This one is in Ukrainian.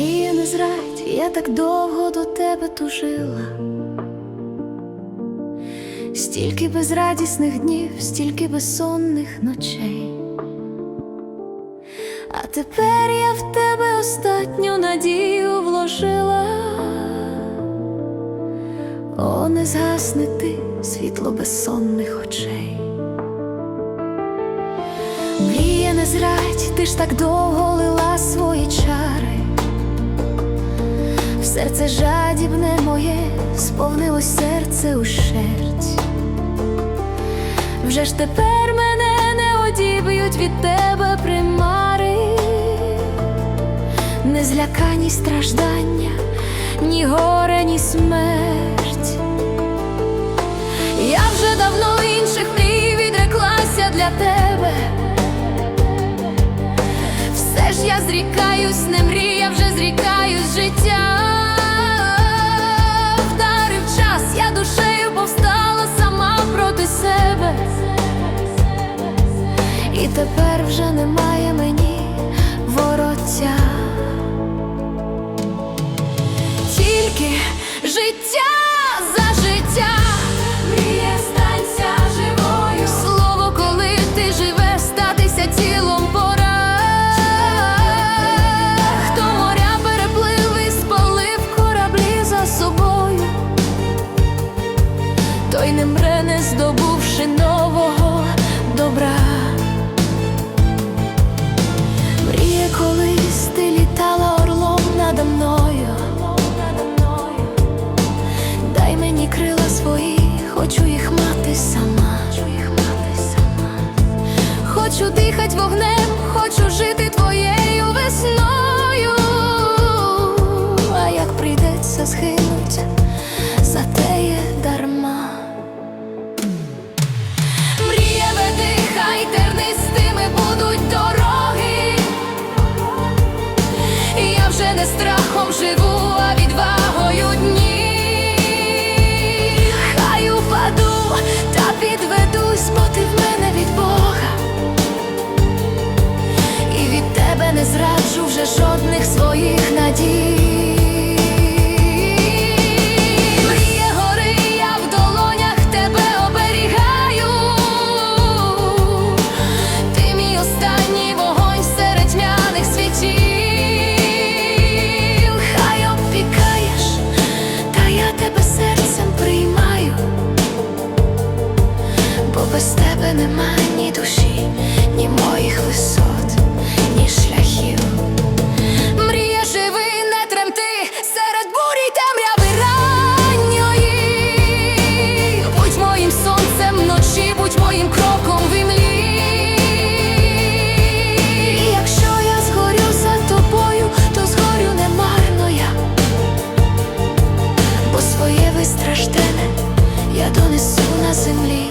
Мрія не зрадь, я так довго до тебе тужила. Стільки безрадісних днів, стільки безсонних ночей. А тепер я в тебе остатню надію вложила. О, не згасне ти світло безсонних очей. Мрія не зрадь, ти ж так довго лила свої чари. Серце жадібне моє сповнилось серце ущерть. Вже ж тепер мене не одіб'ють від тебе примари, не злякані страждання, ні горе, ні смерть. Я вже давно інших мрій відреклася для тебе. Все ж я зрікаюсь, не мрія, вже зрікаюсь життя. Тепер вже немає мені вороття. Тільки життя за життя. Мрія станься живою. Слово, коли ти живеш, статися тілом пора. Хто моря переплив спалив кораблі за собою, той не мре, не здобувши нового живу, а відвагою дні. Хай упаду та підведусь, бо мене від Бога. І від тебе не зраджу вже жодних своїх надій. страждене я донесу на землі.